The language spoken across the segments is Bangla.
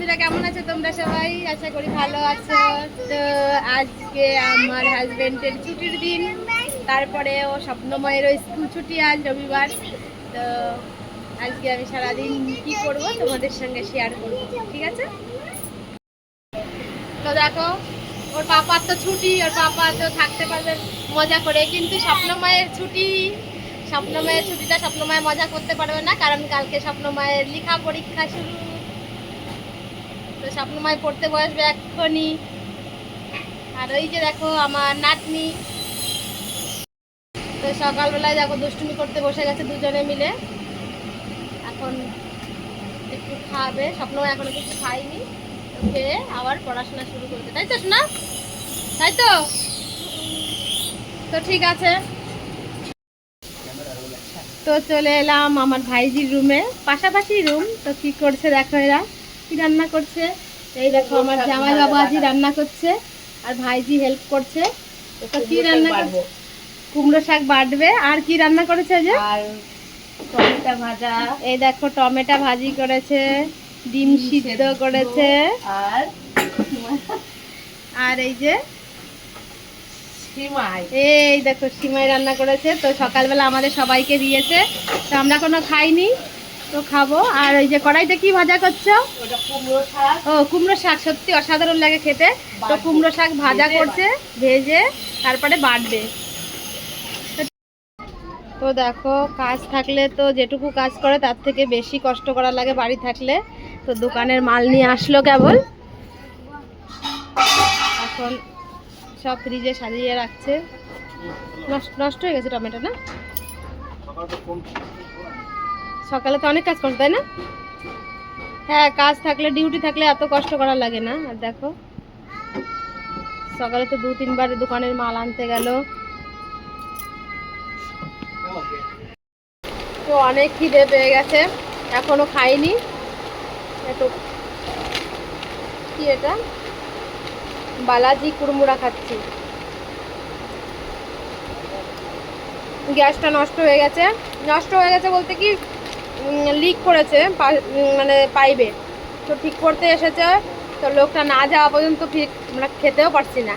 বন্ধুরা, কেমন আছো তোমরা সবাই? আশা করি ভালো আছো। তো আজকে আমার হাজবেন্ডের ছুটির দিন। তারপরে ও স্বপ্নময়েরও স্কুল ছুটি আজ রবিবার। তো আজকে আমি সারাদিন কি করব তোমাদের সঙ্গে শেয়ার করব, ঠিক আছে? তো দেখো, ওর পাপার তো ছুটি, ওর পাপা তো থাকতে পারবে মজা করে। কিন্তু স্বপ্নময়ের ছুটি, স্বপ্নময়ের ছুটিটা স্বপ্নময় মজা করতে পারবে না, কারণ কালকে স্বপ্নময়ের লেখা পরীক্ষা শুরু। তো স্বপ্নময় পড়তে বসবে এক্ষুনি। আর ওই যে দেখো আমার নাতনি। তো সকালবেলায় দেখো দুষ্টুমি করতে বসে গেছে দুজনে মিলে। এখন একটু খাবে। স্বপ্নময় এখনও কিছু খাইনি খেয়ে আবার পড়াশোনা শুরু করবে তাই তো শোনা তাই তো? তো ঠিক আছে। তো চলে এলাম আমার ভাইজির রুমে। পাশাপাশি রুম। তো কি করছে দেখো এরা। কি রান্না করছে? এই দেখো আমার জামাই বাবু আজি রান্না করছে আর ভাইজি হেল্প করছে। তো কি রান্না করছে? কুমড়ো শাক বাটবে আর কি রান্না করেছে যে আর টমেটো ভাজা। এই দেখো টমেটো ভাজি করেছে ডিম সিদ্ধ। করেছে। আর আর এই যে সিমাই। এই দেখো সিমাই রান্না করেছে। তো সকালবেলা আমাদের সবাইকে দিয়েছে। তো আমরা কোনো খাইনি। তো খাব। আর ওই যে কড়াইতে কি ভাজা করছ? ওটা কুমড়ো শাক। ও কুমড়ো শাক সত্যি অসাধারণ লাগে খেতে। তো কুমড়ো শাক ভাজা করছে ভেজে তারপরে বাটবে। তো দেখো কাজ থাকলে তো যেটুকু কাজ করে তার থেকে বেশি কষ্ট করা লাগে বাড়ি থাকলে। তো দোকানের মাল নিয়ে আসলো কেবল। এখন সব ফ্রিজে সাজিয়ে রাখছে। নষ্ট নষ্ট হয়ে গেছে টমেটো না? সকালে তো অনেক কাজ করতে তাই না? হ্যাঁ কাজ থাকলে ডিউটি থাকলে এত কষ্ট করা লাগে না। আর দেখো, সকালে তো দু তিনবার দোকানের মাল আনতে গেল। তো অনেক খিদে পেয়ে গেছে, এখনও খাইনি। একটু কি এটা? বালাজি কুড়মুড়া খাচ্ছি। গ্যাসটা নষ্ট হয়ে গেছে। নষ্ট হয়ে গেছে বলতে কি লিক করেছে মানে পাইবে। তো ঠিক করতে এসেছে তো লোকটা না যাওয়া পর্যন্ত ঠিক আমরা খেতেও পারছি না।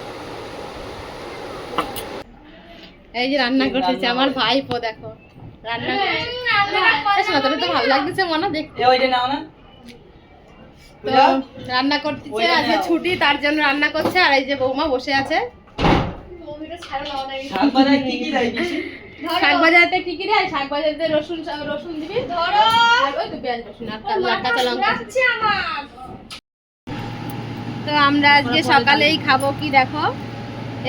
এই যে রান্না করতেছে আমার ভাইপো দেখো। রান্না করছে। তোর তো ভালো লাগতেছে মনে দেখতে ওইটা নাও না। তো রান্না করতেছে আজকে ছুটি তার জন্য রান্না করছে আর এই যে বৌমা বসে আছে। শাক বাজারতে কি কি দেয়? শাক বাজারতে রসুন রসুন দিবি? ধরো। আর ওই তো পেঁয়াজ রসুন। আর কাঁচা লঙ্কা তো আমরা আজকে সকালেই খাব। কি দেখো?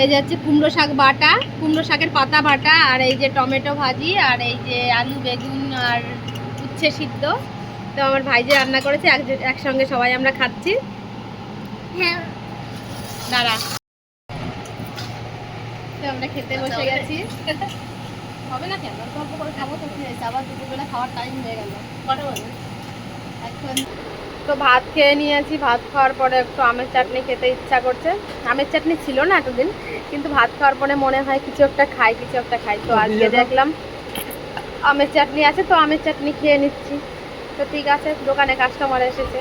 এই যে হচ্ছে কুমড়ো শাক বাটা। কুমড়ো শাকের পাতা বাটা আর এই যে টমেটো ভাজি আর এই যে আলু বেগুন আর উচ্ছে সিদ্ধ। তো আমার ভাই যে রান্না করেছে একসঙ্গে সবাই আমরা খাচ্ছি। হ্যাঁ। দাঁড়া। তো আমরা খেতে বসে গেছি। হবে না কেন? অল্প করে খাব তো কি হয়েছে আবার দুপুরবেলা খাওয়ার টাইম হয়ে গেল। কটা এখন তো ভাত খেয়ে নিয়েছি। ভাত খাওয়ার পরে একটু আমের চাটনি খেতে ইচ্ছা করছে। আমের চাটনি ছিল না এতদিন কিন্তু ভাত খাওয়ার পরে মনে হয় কিছু একটা খাই কিছু একটা খাই। তো আজকে দেখলাম আমের চাটনি আছে তো আমের চাটনি খেয়ে নিচ্ছি। তো ঠিক আছে দোকানে কাস্টমার এসেছে।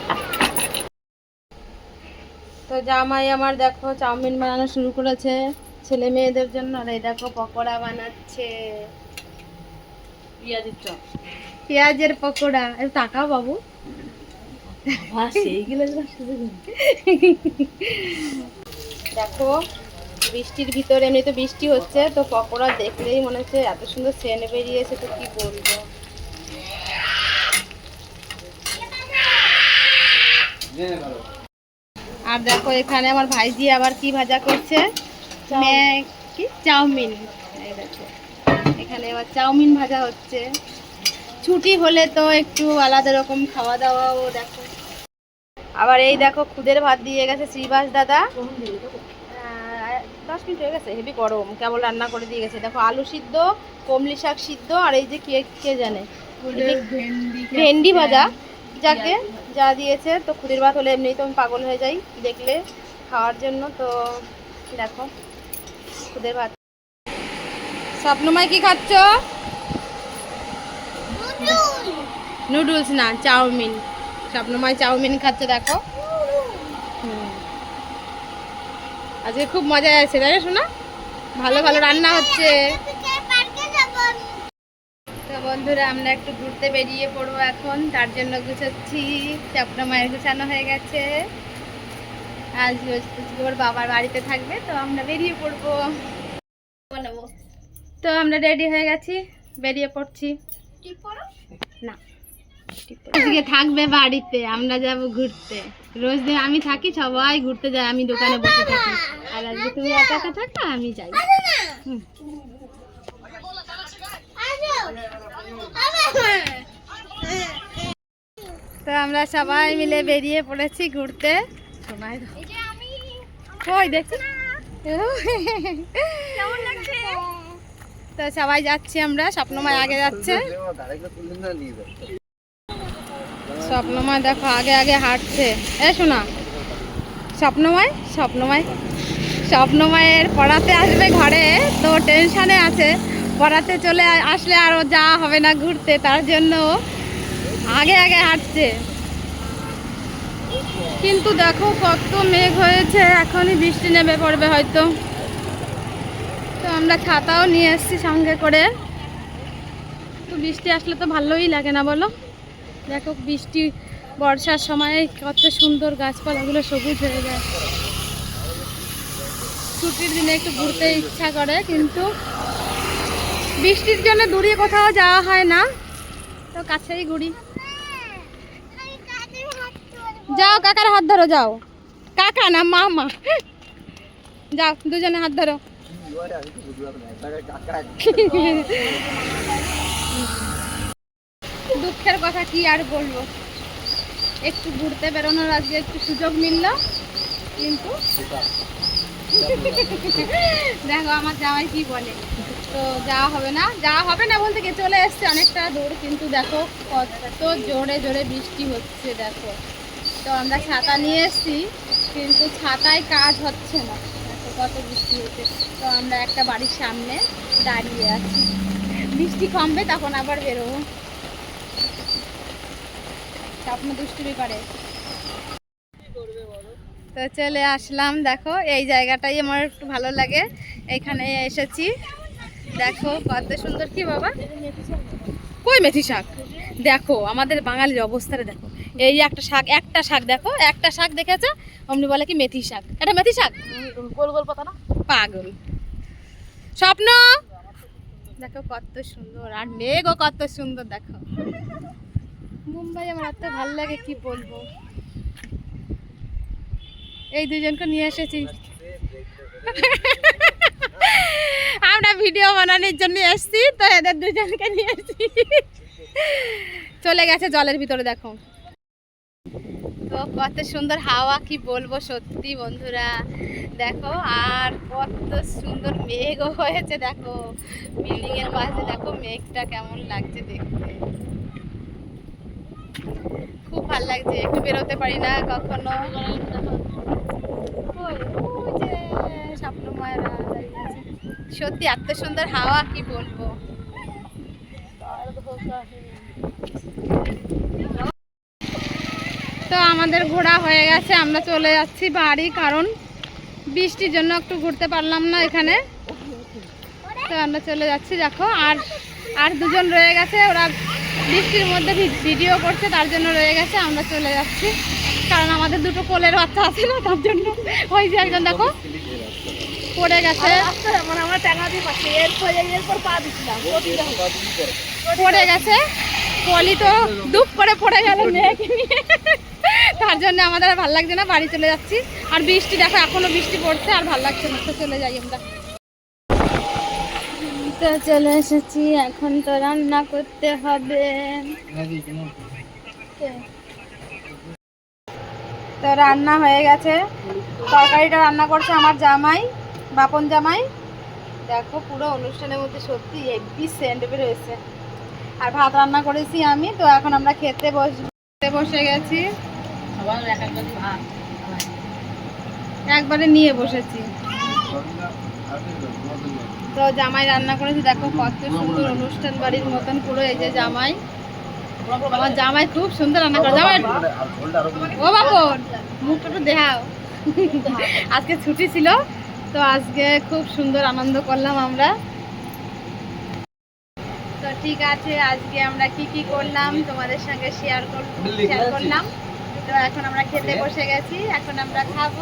তো জামাই আমার দেখো চাউমিন বানানো শুরু করেছে। ছেলে মেয়েদের জন্য আর এই দেখো পকোড়া বানাচ্ছে। পেঁয়াজের চপ। পেঁয়াজের পকোড়া। তাকাও বাবু। দেখো বৃষ্টির ভিতরে এমনি তো বৃষ্টি হচ্ছে তো পকোড়া দেখলেই মনে হচ্ছে এত সুন্দর সেন্ট বেরিয়েছে তো কি বলব? আর দেখো এখানে আমার ভাইজি আবার কি ভাজা করছে? কি? চাউমিন। এই দেখো এখানে আবার চাউমিন ভাজা হচ্ছে। ছুটি হলে তো একটু আলাদা রকম খাওয়া দাওয়াও দেখো। আবার এই দেখো খুদের ভাত দিয়ে গেছে শ্রীবাস দাদা। দশ মিনিট হয়ে গেছে হেভি গরম। কেবল রান্না করে দিয়ে গেছে। দেখো আলু সিদ্ধ কমলি শাক সিদ্ধ আর এই যে কে কে জানে? ভেন্ডি ভাজা। যাকে যা দিয়েছে তো খুদের ভাত হলে এমনিই তো আমি পাগল হয়ে যাই দেখলে খাওয়ার জন্য। তো দেখো খুদের ভাত স্বপ্নময় কি খাচ্ছ? নুডলস না, চাউমিন। স্বপ্নময় চাউমিন খাচ্ছে, দেখো। আজকে খুব মজা আছে, তাই শোনা ভালো ভালো রান্না হচ্ছে। বন্ধুরা, আমরা একটু ঘুরতে বেরিয়ে পড়ব এখন। তার জন্য গুছাচ্ছি। স্বপ্নময়ের গুছানো হয়ে গেছে। আজ ওর বাবার বাড়িতে থাকবে তো আমরা বেরিয়ে পড়ব। তো আমরা রেডি হয়ে গেছি বেরিয়ে পড়ছি। না। আজকে থাকবে বাড়িতে আমরা যাব ঘুরতে। রোজ দিন আমি থাকি সবাই ঘুরতে যাই আমি দোকানে বসে থাকি। আর আজকে তুমি একা একা থাকো আমি যাই। তো আমরা সবাই মিলে বেরিয়ে পড়েছি ঘুরতে। কই দেখছি? তো সবাই যাচ্ছি আমরা স্বপ্নময় আগে যাচ্ছে। স্বপ্নময় দেখো আগে আগে হাঁটছে। এ শোনা। স্বপ্নময় স্বপ্নময়। স্বপ্নময়ের পড়াতে আসবে ঘরে তো টেনশানে আছে। পড়াতে চলে আসলে আরও যাওয়া হবে না ঘুরতে তার জন্য আগে আগে হাঁটছে। কিন্তু দেখো কত মেঘ হয়েছে, এখনই বৃষ্টি নেমে পড়বে হয়তো। তো আমরা ছাতাও নিয়ে এসেছি সঙ্গে করে। তো বৃষ্টি আসলে তো ভালোই লাগে না বলো? দেখো বৃষ্টি, বর্ষার সময় কত সুন্দর গাছপালাগুলো সবুজ হয়ে যায়। ছুটির দিনে একটু ঘুরতে ইচ্ছা করে, কিন্তু বৃষ্টির জন্য দূরে কোথাও যাওয়া হয় না। তো কাছেই ঘুরি। যাও কাকার হাত ধরো, যাও। কাকা না মামা। যাও, দুজনে হাত ধরো। দুঃখের কথা কি আর বলব? একটু ঘুরতে বেরোনোর আজকে একটু সুযোগ মিলল, কিন্তু দেখো আমার জামাই কি বলে। তো যাওয়া হবে না, যাওয়া হবে না বলতে কি, চলে এসছে অনেকটা দূর, কিন্তু দেখো কত জোরে জোরে বৃষ্টি হচ্ছে, দেখো। তো আমরা ছাতা নিয়ে এসেছি, কিন্তু ছাতায় কাজ হচ্ছে না। কত বৃষ্টি হচ্ছে। তো আমরা একটা বাড়ির সামনে দাঁড়িয়ে আছি। বৃষ্টি কমবে, তখন আবার বেরোবো। স্বপ্ন দুষ্টুমি করে। তো চলে আসলাম, দেখো, এই জায়গাটাই আমার একটু ভালো লাগে। এখানে এসেছি। দেখো, কত সুন্দর কি বাবা? কই মেথি শাক? দেখো, আমাদের বাঙালির অবস্থাটা দেখো। এই একটা শাক একটা শাক দেখো একটা শাক দেখেছে? অমনি বলে কি মেথি শাক। এটা মেথি শাক? গোল গোল কথা না? পাগল। স্বপ্ন? দেখো কত সুন্দর আর মেঘও কত সুন্দর দেখো। মুম্বাই আমার এত ভালো লাগে কি বলব? এই দুজনকে নিয়ে এসেছি। আমরা ভিডিও বানানোর জন্য এসেছি তো এদের দুজনকে নিয়ে এসেছি। চলে গেছে জলের ভিতরে দেখো। তো কত সুন্দর হাওয়া, কি বলব সত্যি বন্ধুরা। দেখো, আর কত সুন্দর মেঘও হয়েছে, দেখো। বিল্ডিং এর পাশে, দেখো মেঘটা কেমন লাগছে দেখতে। খুব ভালো লাগছে, একটু বেরোতে পারি না কখনো। সত্যি এত সুন্দর হাওয়া, কি বলব। আমাদের ঘোরা হয়ে গেছে, আমরা চলে যাচ্ছি বাড়ি, কারণ বৃষ্টির জন্য একটু ঘুরতে পারলাম না এখানে। তো আমরা চলে যাচ্ছি, দেখো, আর আর দুজন রয়ে গেছে, ওরা বৃষ্টির মধ্যে ভিডিও করছে, তার জন্য রয়ে গেছে, আমরা চলে যাচ্ছি। কারণ আমাদের দুটো কোলের বাচ্চা আছে না, তার জন্য। ওই যে একজন, দেখো, পড়ে গেছে। পড়ে গেছে। পলি তো ডুব করে পড়ে গেল মেয়েকে নিয়ে। তার জন্য আমাদের আর ভালো লাগছে না, বাড়ি চলে যাচ্ছি। আর বৃষ্টি দেখো, এখনও বৃষ্টি পড়ছে, আর ভালো লাগছে না চলে যাই আমরা। তো চলে এসেছি, এখন তো রান্না করতে হবে। তো রান্না হয়ে গেছে। তরকারিটা রান্না করছে আমার জামাই, বাপন জামাই। দেখো পুরো অনুষ্ঠানের মধ্যে সত্যি হেভি সেন্ট বেরোয়েছে আর ভাত রান্না করেছি আমি, তো এখন আমরা খেতে বস বসে গেছি। একবারে নিয়ে বসেছি। তো জামাই রান্না করেছি, দেখো কত সুন্দর অনুষ্ঠান বাড়ির মতন পুরো এই যে জামাই। আমার জামাই খুব সুন্দর রান্না করে। জামাই, ও বাপন মুখটা একটু দেখাও। আজকে ছুটি ছিল, তো আজকে খুব সুন্দর আনন্দ করলাম আমরা। তো ঠিক আছে, আজকে আমরা কি কি করলাম তোমাদের সঙ্গে শেয়ার করলাম। তো এখন আমরা খেতে বসে গেছি এখন আমরা খাব।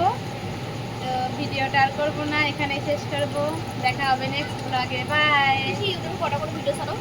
তো ভিডিওটা আর করব না এখানেই শেষ করব। দেখা হবে নেক্সট ব্লগে বাই কটা করে ভিডিও ছাড়ো